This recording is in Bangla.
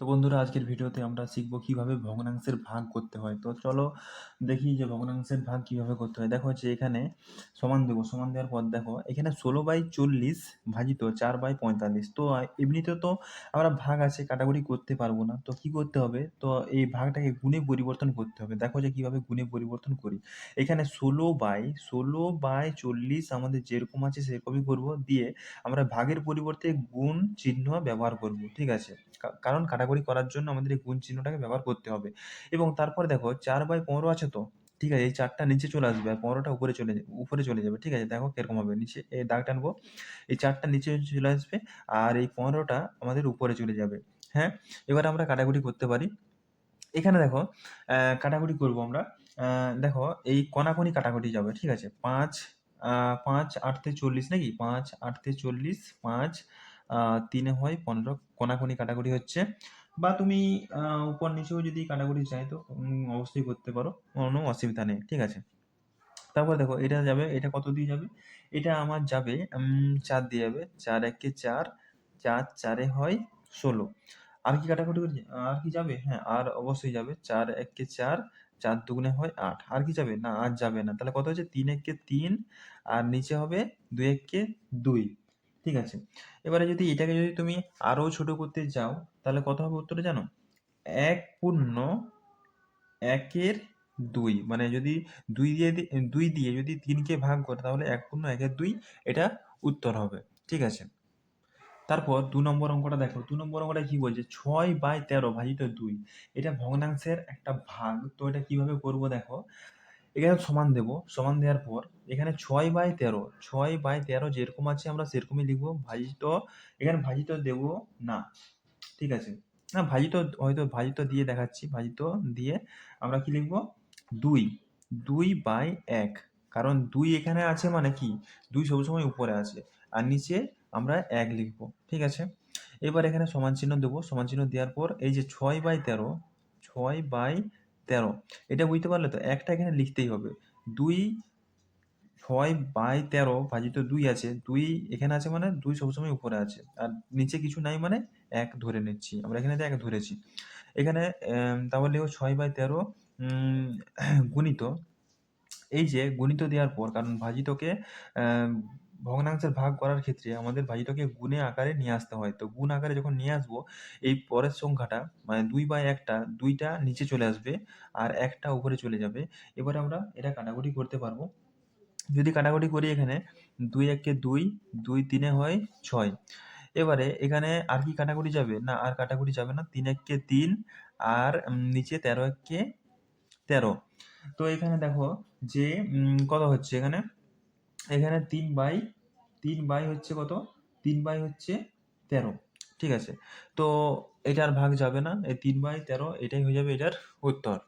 তো বন্ধুরা, আজকের ভিডিওতে আমরা শিখব কীভাবে ভগ্নাংশের ভাগ করতে হয়। তো চলো দেখি যে ভগ্নাংশের ভাগ কীভাবে করতে হয়। দেখো যে এখানে সমান দেবো, সমান দেওয়ার পর দেখো এখানে ষোলো বাই চল্লিশ ভাজিত চার বাই পঁয়তাল্লিশ। তো এমনিতে তো আমরা ভাগ আছে কাটাকুটি করতে পারব না। তো কি করতে হবে? তো এই ভাগটাকে গুণে পরিবর্তন করতে হবে। দেখো যে কীভাবে গুণে পরিবর্তন করি। এখানে ষোলো বাই ষোলো বাই চল্লিশ আমাদের যেরকম আছে সেরকমই করব। দিয়ে আমরা ভাগের পরিবর্তে গুণ চিহ্ন ব্যবহার করব, ঠিক আছে? কারণ কাটাকুটি করার জন্য আমাদের এই গুণ চিহ্নটাকে ব্যবহার করতে হবে। এবং তারপর দেখো চার বাই পনেরো আছে তো? ঠিক আছে, এই চারটা নিচে চলে আসবে আর পনেরোটা উপরে চলে যাবে উপরে চলে যাবে। ঠিক আছে, দেখো কীরকম হবে। নিচে, এই দাগ টানবো এই চারটা নিচে চলে আসবে আর এই পনেরোটা আমাদের উপরে চলে যাবে। হ্যাঁ এবার আমরা কাটাকুটি করতে পারি। এখানে দেখো কাটাকুটি করব আমরা। দেখো, এই কণাকণি কাটাকুটি যাবে। ঠিক আছে, পাঁচ পাঁচ আটতে চল্লিশ নাকি? পাঁচ আটতে চল্লিশ, পাঁচ তিনে হয়, পনেরো, কোনাকুনি কাটাকুটি হচ্ছে। বা তুমি উপর নিচেও যদি কাটাকুটি চাই তো অবশ্যই করতে পারো, কোনো অসুবিধা নেই, ঠিক আছে? তারপর দেখো, এটা যাবে, এটা কত দিয়ে যাবে? এটা আমার যাবে চার দিয়ে যাবে, চার একে চার চার চারে হয় ষোলো। আর কি কাটাকুটি করছি? আর কি যাবে? হ্যাঁ আর অবশ্যই যাবে, চার একে চার চার দুগুণে হয় আট। আর কি যাবে? না, আর যাবে না। তাহলে কত হচ্ছে? তিন একে তিন, আর নিচে হবে দুই একে দুই। ঠিক আছে? এবারে যদি এটাকে যদি তুমি আরও ছোট করতে যাও, তাহলে কত হবে উত্তরে জানো? এক পূর্ণ একের দুই। মানে যদি দুই দিয়ে দুই দিয়ে যদি তিনকে ভাগ করে, তাহলে এক পূর্ণ একের দুই, এটা উত্তর হবে। ঠিক আছে? তারপর দু নম্বর অঙ্কটা দেখো। দু নম্বর অঙ্কটা কি বলছে? ছয় বাই তেরো ভাজিত দুই। এটা ভগ্নাংশের একটা ভাগ। তো এটা কীভাবে করব দেখো? এখানে সমান দেব, সমান দেওয়ার পর এখানে ছয় বাই তেরো, ছয় বাই তেরো যেরকম আছে আমরা সেরকমই লিখব, ভাজিত, এখানে ভাজিত দেব না, ঠিক আছে? না, ভাজিত হয়তো ভাজিত দিয়ে দেখাচ্ছি, ভাজিত দিয়ে আমরা কি লিখব? দুই দুই বাই এক, কারণ দুই এখানে আছে মানে কি? দুই সবসময় উপরে আছে, আর নিচে আমরা এক লিখব, ঠিক আছে? এবার এখানে সমান চিহ্ন দেবো, সমান চিহ্ন দেওয়ার পর এই যে ছয় বাই তেরো, ছয় বাই তেরো। এটা বুঝতে পারলে তো একটা এখানে লিখতেই হবে। দুই ছয় বাই তেরো ভাজিত দুই আছে। দুই এখানে আছে মানে দুই সবসময় উপরে আছে। আর নিচে কিছু নাই মানে এক ধরে নিচ্ছি। আমরা এখানে এক ধরেছি। এখানে তাহলে লিখো ছয় বাই তেরো গুণিত। এই যে গুণিত দেওয়ার পর, কারণ ভাজিতকে ভগ্নাংশের ভাগ করার ক্ষেত্রে আমাদের ভাজিতকে গুণে আকারে নিয়ে আসতে হয়। তো গুণ আকারে যখন নিয়ে আসব, এই পরের সংখ্যাটা মানে দুই বাই একটা, দুইটা নিচে চলে আসবে আর একটা উপরে চলে যাবে। এবারে আমরা এটা কাটাকুটি করতে পারব। যদি কাটাকুটি করি এখানে, দুই একে দুই দুই তিনে হয় ছয়। এবারে এখানে আর কি কাটাকুটি যাবে? না, আর কাটাকুটি যাবে না। তিন একে তিন আর নিচে তেরো একে তেরো। তো এখানে দেখো যে কত হচ্ছে এখানে? এখানে তিন বাই তিন বাই হচ্ছে কত? তিন বাই হচ্ছে তেরো। ঠিক আছে? তো এটার ভাগ যাবে না। এই তিন বাই তেরো, এটাই হয়ে যাবে এটার উত্তর।